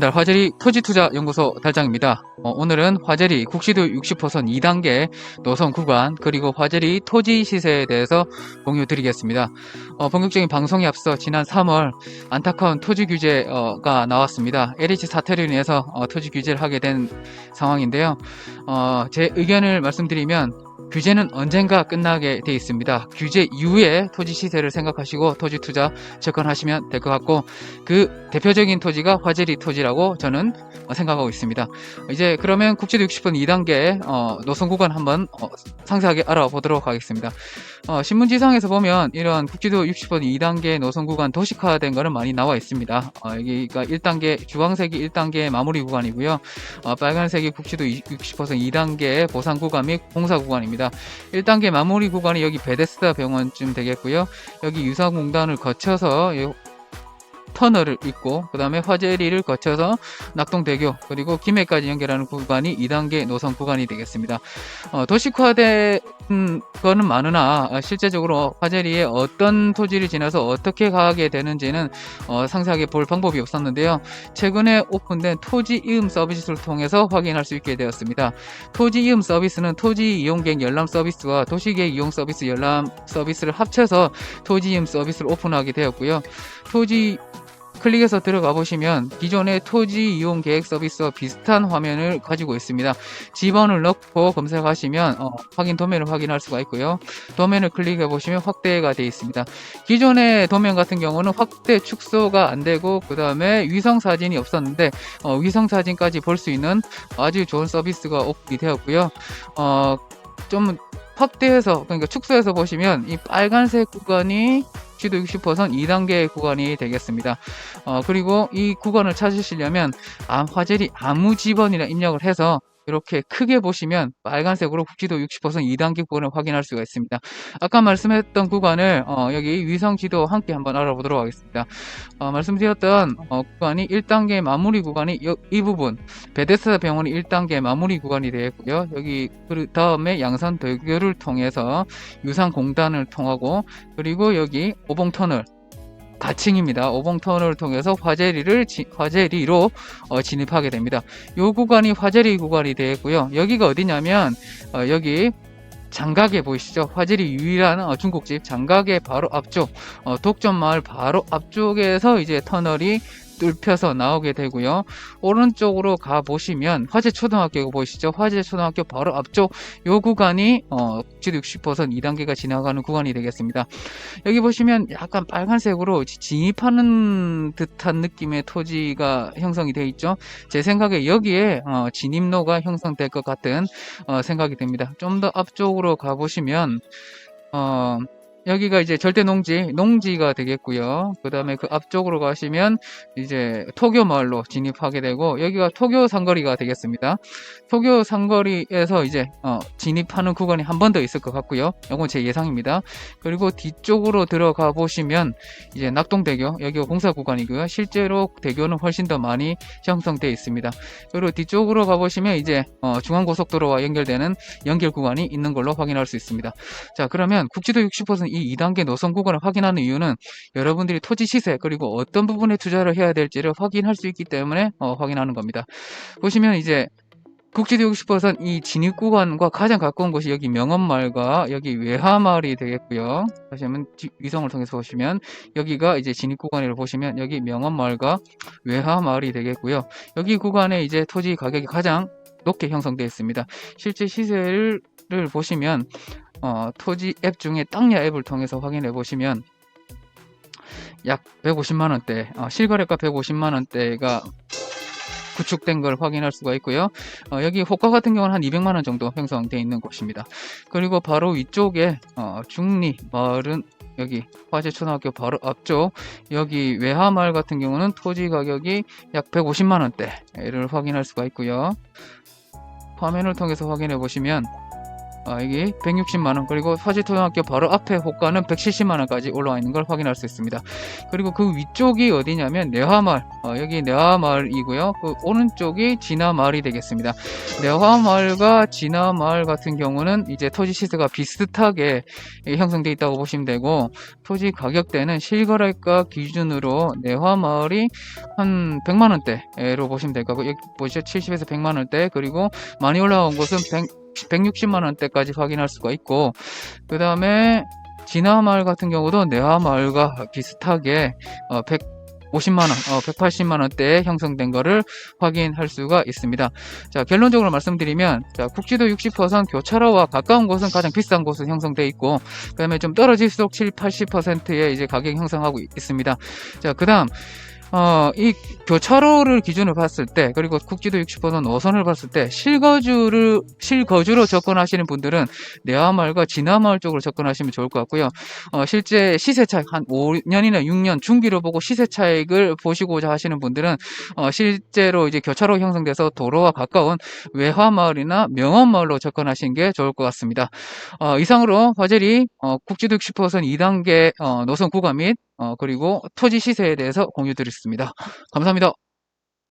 달 화재리 토지투자연구소 달장입니다. 어, 오늘은 화재리 국시도 60호선 2단계 노선 구간 그리고 화재리 토지 시세에 대해서 공유 드리겠습니다. 어, 본격적인 방송에 앞서 지난 3월 안타까운 토지 규제가 나왔습니다. LH 사태로 인해서 어, 토지 규제를 하게 된 상황인데요. 어, 제 의견을 말씀드리면 규제는 언젠가 끝나게 돼 있습니다. 규제 이후에 토지 시세를 생각하시고 토지 투자 접근하시면 될 것 같고 그 대표적인 토지가 화재리 토지라고 저는 어, 생각하고 있습니다. 이제 그러면 국지도 60분 2단계 어, 노선 구간 한번 어, 상세하게 알아보도록 하겠습니다. 어, 신문지상에서 보면 이런 국지도 60분 2단계 노선 구간 도식화된 거는 많이 나와 있습니다. 어, 여기가 1단계 주황색이 1단계 마무리 구간이고요. 어, 빨간색이 국지도 60% 2단계 보상 구간 및 공사 구간입니다. 1단계 마무리 구간이 여기 베데스다 병원쯤 되겠고요. 여기 유사공단을 거쳐서 요 터널을 있고 그 다음에 화재리를 거쳐서 낙동대교 그리고 김해까지 연결하는 구간이 2단계 노선 구간이 되겠습니다. 어, 도식화된 거는 많으나 어, 실제적으로 화재리에 어떤 토지를 지나서 어떻게 가게 되는지는 어, 상세하게 볼 방법이 없었는데요. 최근에 오픈된 토지 이음 서비스를 통해서 확인할 수 있게 되었습니다. 토지 이음 서비스는 토지 이용객 열람 서비스와 도시계획 이용 서비스 열람 서비스를 합쳐서 토지 이음 서비스를 오픈하게 되었고요. 토지 클릭해서 들어가 보시면 기존의 토지 이용 계획 서비스와 비슷한 화면을 가지고 있습니다. 지번을 넣고 검색하시면 어, 확인 도면을 확인할 수가 있고요. 도면을 클릭해 보시면 확대가 되어 있습니다. 기존의 도면 같은 경우는 확대 축소가 안 되고 그 다음에 위성 사진이 없었는데 어, 위성 사진까지 볼 수 있는 아주 좋은 서비스가 오픈이 되었고요. 어, 좀 확대해서 그러니까 축소해서 보시면 이 빨간색 구간이 시도 60%선 2단계 구간이 되겠습니다. 어, 그리고 이 구간을 찾으시려면 암, 화젤이 아무 집원이나 입력을 해서 이렇게 크게 보시면 빨간색으로 국지도 60% 2단계 구간을 확인할 수가 있습니다. 아까 말씀했던 구간을 어, 여기 위성 지도 함께 한번 알아보도록 하겠습니다. 어, 말씀드렸던 어, 구간이 1단계 마무리 구간이 여, 이 부분 베데스다 병원이 1단계 마무리 구간이 되겠고요. 여기 그 다음에 양산 대교를 통해서 유상 공단을 통하고 그리고 여기 오봉터널 가칭입니다. 오봉터널을 통해서 화재리를 지, 화재리로 어, 진입하게 됩니다. 이 구간이 화재리 구간이 되겠고요. 여기가 어디냐면 어, 여기 장각에 보이시죠? 화재리 유일한 어, 중국집 장각의 바로 앞쪽 어, 독점 마을 바로 앞쪽에서 이제 터널이 뚫혀서 나오게 되고요. 오른쪽으로 가 보시면 화재 초등학교 보이시죠? 화재 초등학교 바로 앞쪽 요 구간이 어, 국지도 60% 2단계가 지나가는 구간이 되겠습니다. 여기 보시면 약간 빨간색으로 진입하는 듯한 느낌의 토지가 형성이 되어 있죠. 제 생각에 여기에 어, 진입로가 형성될 것 같은 어, 생각이 됩니다. 좀 더 앞쪽으로 가 보시면 어, 여기가 이제 절대 농지, 농지가 되겠고요. 그 다음에 그 앞쪽으로 가시면 이제 토교 마을로 진입하게 되고 여기가 토교 상거리가 되겠습니다. 토교 상거리에서 이제 어, 진입하는 구간이 한 번 더 있을 것 같고요. 이건 제 예상입니다. 그리고 뒤쪽으로 들어가 보시면 이제 낙동대교 여기가 공사 구간이고요. 실제로 대교는 훨씬 더 많이 형성되어 있습니다. 그리고 뒤쪽으로 가 보시면 이제 어, 중앙고속도로와 연결되는 연결 구간이 있는 걸로 확인할 수 있습니다. 자 그러면 국지도 60%이 2단계 노선 구간을 확인하는 이유는 여러분들이 토지 시세 그리고 어떤 부분에 투자를 해야 될지를 확인할 수 있기 때문에 어, 확인하는 겁니다. 보시면 이제 국지도 60%선 이 진입 구간과 가장 가까운 곳이 여기 명언마을과 여기 외하마을이 되겠고요. 다시 한번 위성을 통해서 보시면 여기가 이제 진입 구간을 보시면 여기 명언마을과 외하마을이 되겠고요. 여기 구간에 이제 토지 가격이 가장 높게 형성되어 있습니다. 실제 시세를 보시면 어, 토지 앱 중에 땅야 앱을 통해서 확인해 보시면 약 150만 원대 어, 실거래가 150만 원대가 구축된 걸 확인할 수가 있고요. 어, 여기 호가 같은 경우는 한 200만 원 정도 형성되어 있는 곳입니다. 그리고 바로 위쪽에 어, 중리 마을은 여기 화재초등학교 바로 앞쪽 여기 외하마을 같은 경우는 토지 가격이 약 150만 원대를 확인할 수가 있고요. 화면을 통해서 확인해 보시면 아, 여기 160만원 그리고 화재초등학교 바로 앞에 호가는 170만원까지 올라와 있는 걸 확인할 수 있습니다. 그리고 그 위쪽이 어디냐면 내화마을 어, 여기 내화마을이고요. 그 오른쪽이 진화마을이 되겠습니다. 내화마을과 진화마을 같은 경우는 이제 토지 시세가 비슷하게 형성되어 있다고 보시면 되고 토지 가격대는 실거래가 기준으로 내화마을이 한 100만 원대로 보시면 될 거고 여기 보시죠 70에서 100만 원대 그리고 많이 올라온 곳은 100, 160만 원대까지 확인할 수가 있고 그 다음에 진화마을 같은 경우도 내화마을과 비슷하게 어, 150만 원, 어, 180만 원대에 형성된 거를 확인할 수가 있습니다. 자, 결론적으로 말씀드리면, 자, 국지도 60% 교차로와 가까운 곳은 가장 비싼 곳은 형성돼 있고, 그 다음에 좀 떨어질수록 7, 80%의 이제 가격 형성하고 있습니다. 자, 그 다음, 어, 이 교차로를 기준으로 봤을 때, 그리고 국지도 60% 노선을 봤을 때, 실거주를, 실거주로 접근하시는 분들은 내화마을과 진화마을 쪽으로 접근하시면 좋을 것 같고요. 어, 실제 시세 차익 한 5년이나 6년 중기로 보고 시세 차익을 보시고자 하시는 분들은, 어, 실제로 이제 교차로 형성돼서 도로와 가까운 외화마을이나 명원마을로 접근하시는 게 좋을 것 같습니다. 어, 이상으로 화젤이, 어, 국지도 60% 2단계, 어, 노선 구간 및 어, 그리고 토지 시세에 대해서 공유 드렸습니다. 감사합니다.